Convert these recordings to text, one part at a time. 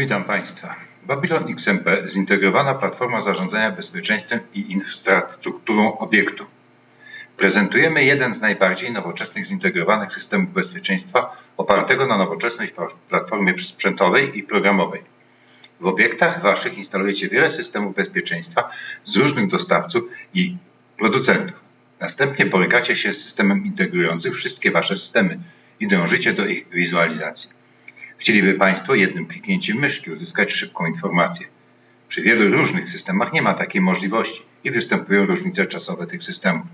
Witam Państwa. Babylon XMP zintegrowana platforma zarządzania bezpieczeństwem i infrastrukturą obiektu. Prezentujemy jeden z najbardziej nowoczesnych zintegrowanych systemów bezpieczeństwa opartego na nowoczesnej platformie sprzętowej i programowej. W obiektach Waszych instalujecie wiele systemów bezpieczeństwa z różnych dostawców i producentów. Następnie borykacie się z systemem integrującym wszystkie Wasze systemy i dążycie do ich wizualizacji. Chcieliby Państwo jednym kliknięciem myszki uzyskać szybką informację. Przy wielu różnych systemach nie ma takiej możliwości i występują różnice czasowe tych systemów.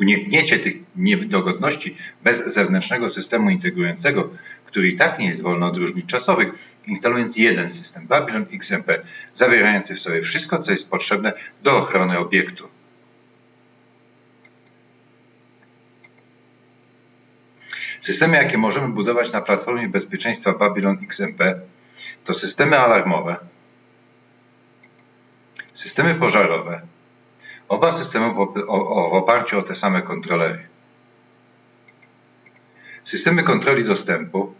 Unikniecie tych niedogodności bez zewnętrznego systemu integrującego, który i tak nie jest wolny od różnic czasowych, instalując jeden system Babylon XMP, zawierający w sobie wszystko, co jest potrzebne do ochrony obiektu. Systemy, jakie możemy budować na platformie bezpieczeństwa Babylon XMP, to systemy alarmowe, systemy pożarowe, oba systemy w, w oparciu o te same kontrolery. Systemy kontroli dostępu,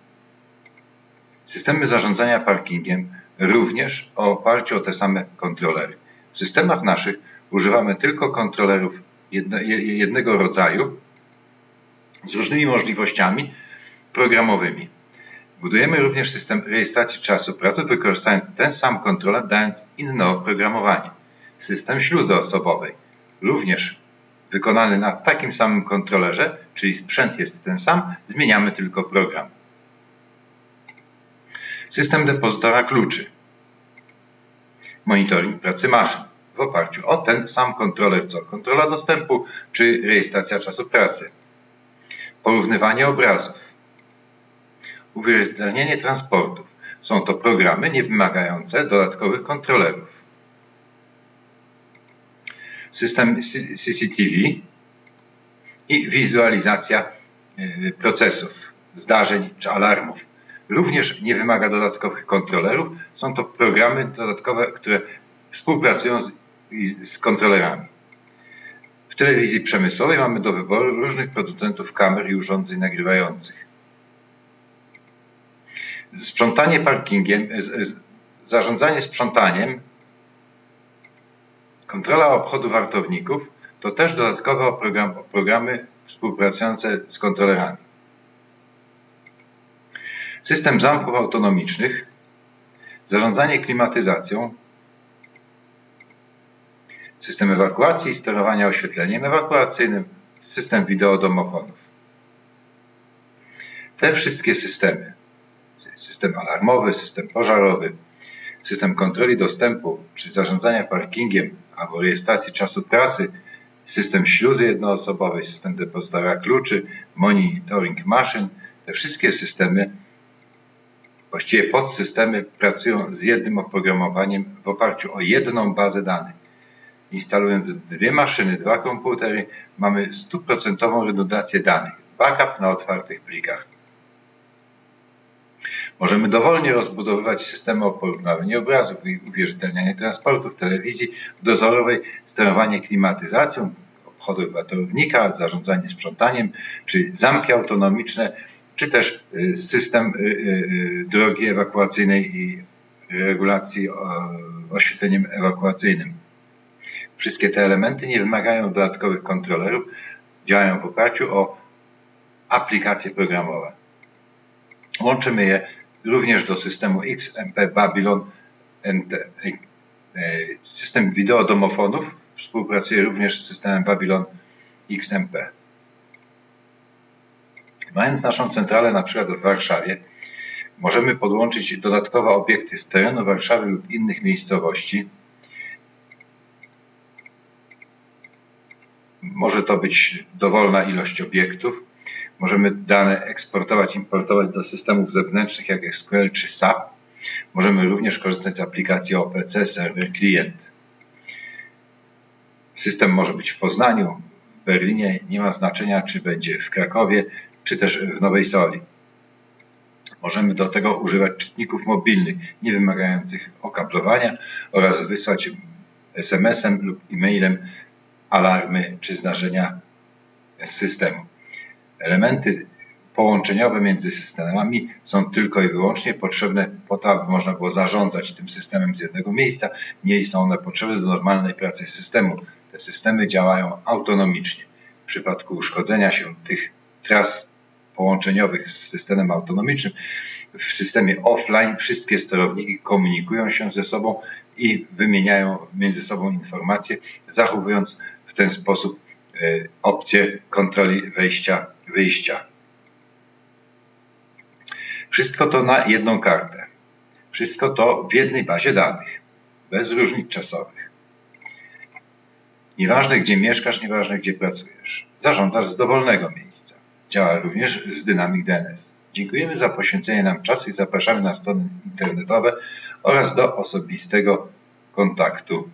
systemy zarządzania parkingiem również o oparciu o te same kontrolery. W systemach naszych używamy tylko kontrolerów jednego rodzaju, z różnymi możliwościami programowymi. Budujemy również system rejestracji czasu pracy, wykorzystując ten sam kontroler, dając inne oprogramowanie. System śluzy osobowej, również wykonany na takim samym kontrolerze, czyli sprzęt jest ten sam, zmieniamy tylko program. System depozytora kluczy. Monitoring pracy maszyn w oparciu o ten sam kontroler co kontrola dostępu czy rejestracja czasu pracy porównywanie obrazów, uwierzytelnienie transportów. Są to programy nie wymagające dodatkowych kontrolerów. System CCTV i wizualizacja y, procesów, zdarzeń czy alarmów. Również nie wymaga dodatkowych kontrolerów. Są to programy dodatkowe, które współpracują z, z kontrolerami. W telewizji przemysłowej mamy do wyboru różnych producentów kamer i urządzeń nagrywających. Sprzątanie parkingiem, zarządzanie sprzątaniem, kontrola obchodu wartowników to też dodatkowe programy współpracujące z kontrolerami. System zamków autonomicznych, zarządzanie klimatyzacją, system ewakuacji i sterowania oświetleniem ewakuacyjnym, system wideodomofonów. Te wszystkie systemy, system alarmowy, system pożarowy, system kontroli dostępu czy zarządzania parkingiem albo rejestracji czasu pracy, system śluzy jednoosobowej, system depozytora kluczy, monitoring maszyn, te wszystkie systemy, właściwie podsystemy pracują z jednym oprogramowaniem w oparciu o jedną bazę danych Instalując dwie maszyny, dwa komputery, mamy stuprocentową redundację danych, backup na otwartych plikach. Możemy dowolnie rozbudowywać systemy o porównywaniu obrazów i uwierzytelnianie transportów, telewizji dozorowej, sterowanie klimatyzacją, obchody wartownika, zarządzanie sprzątaniem, czy zamki autonomiczne, czy też y, system y, y, drogi ewakuacyjnej i regulacji oświetleniem ewakuacyjnym. Wszystkie te elementy nie wymagają dodatkowych kontrolerów, działają w oparciu o aplikacje programowe. Łączymy je również do systemu XMP Babylon. System wideo domofonów współpracuje również z systemem Babylon XMP. Mając naszą centralę na przykład w Warszawie, możemy podłączyć dodatkowe obiekty z terenu Warszawy lub innych miejscowości, Może to być dowolna ilość obiektów. Możemy dane eksportować, importować do systemów zewnętrznych jak SQL czy SAP. Możemy również korzystać z aplikacji OPC, serwer klient. System może być w Poznaniu, w Berlinie, nie ma znaczenia czy będzie w Krakowie, czy też w Nowej Soli. Możemy do tego używać czytników mobilnych, nie wymagających okablowania oraz wysłać SMS-em lub e-mailem alarmy czy zdarzenia systemu. Elementy połączeniowe między systemami są tylko i wyłącznie potrzebne po to, aby można było zarządzać tym systemem z jednego miejsca. Nie są one potrzebne do normalnej pracy systemu. Te systemy działają autonomicznie. W przypadku uszkodzenia się tych tras połączeniowych z systemem autonomicznym, w systemie offline wszystkie sterowniki komunikują się ze sobą i wymieniają między sobą informacje, zachowując ten sposób e, opcję kontroli wejścia, wyjścia. Wszystko to na jedną kartę. Wszystko to w jednej bazie danych, bez różnic czasowych. Nieważne gdzie mieszkasz, nieważne gdzie pracujesz. Zarządzasz z dowolnego miejsca. Działa również z Dynamic DNS. Dziękujemy za poświęcenie nam czasu i zapraszamy na strony internetowe oraz do osobistego kontaktu.